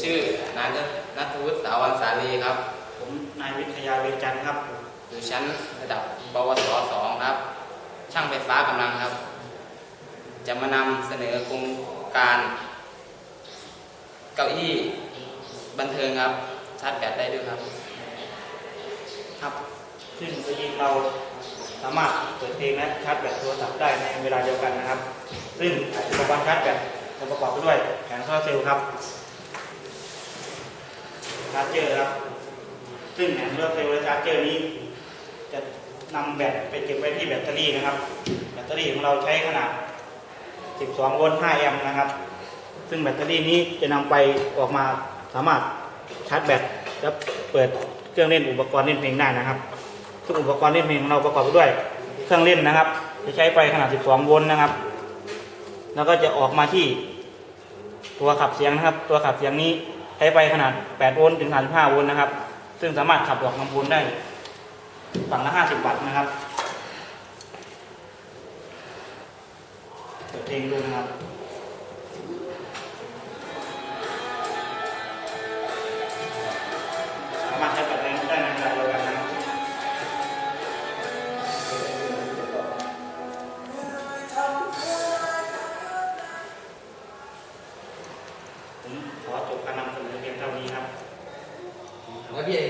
ชื่อนายนัทวุฒิสาวันสาลีครับ ผมนายวิทยาเวรจันทร์ครับ อยู่ชั้นระดับปวสสองครับ ช่างไฟฟ้ากำลังครับ จะมานำเสนอโครงการ เก้าอี้บันเทิงครับ ชาร์จแบตได้ด้วยครับ ครับ ซึ่งตัวยิงเราสามารถเปิดเพลงและชาร์จแบตโทรศัพท์ได้ในเวลาเดียวกันนะครับ ซึ่งอุปกรณ์ชาร์จแบตจะประกอบไปด้วยแผงโซลาร์เซลล์ครับ ชาร์จเจอร์ครับ ซึ่งแผงโซลาร์เซลล์ชาร์จเจอร์นี้ จะนำแบตไปเก็บไว้ที่แบตเตอรี่นะครับ แบตเตอรี่ของเราใช้ขนาด 12 โวลต์ 5 แอมป์นะครับ ซึ่งแบตเตอรี่นี้จะนำไปออกมาสามารถชาร์จแบตและเปิดเครื่องเล่นอุปกรณ์เล่นเพลงได้นะครับซึ่งอุปกรณ์เล่นเพลงของเราประกอบไปด้วยเครื่องเล่นนะครับ จะใช้ไฟขนาด 12 โวลต์นะครับ แล้วก็จะออกมาที่ตัวขับเสียงนะครับ ตัวขับเสียงนี้ ใช้ไฟขนาด 8 โวลต์ถึง 35 โวลต์นะครับ ซึ่งสามารถขับดอกลำพูนได้ฝั่งละ 50 วัตต์นะครับ เปิดเองดูนะครับ ผมขอจบการนำเสนอเพียงเท่านี้ครับแล้วพี่เอ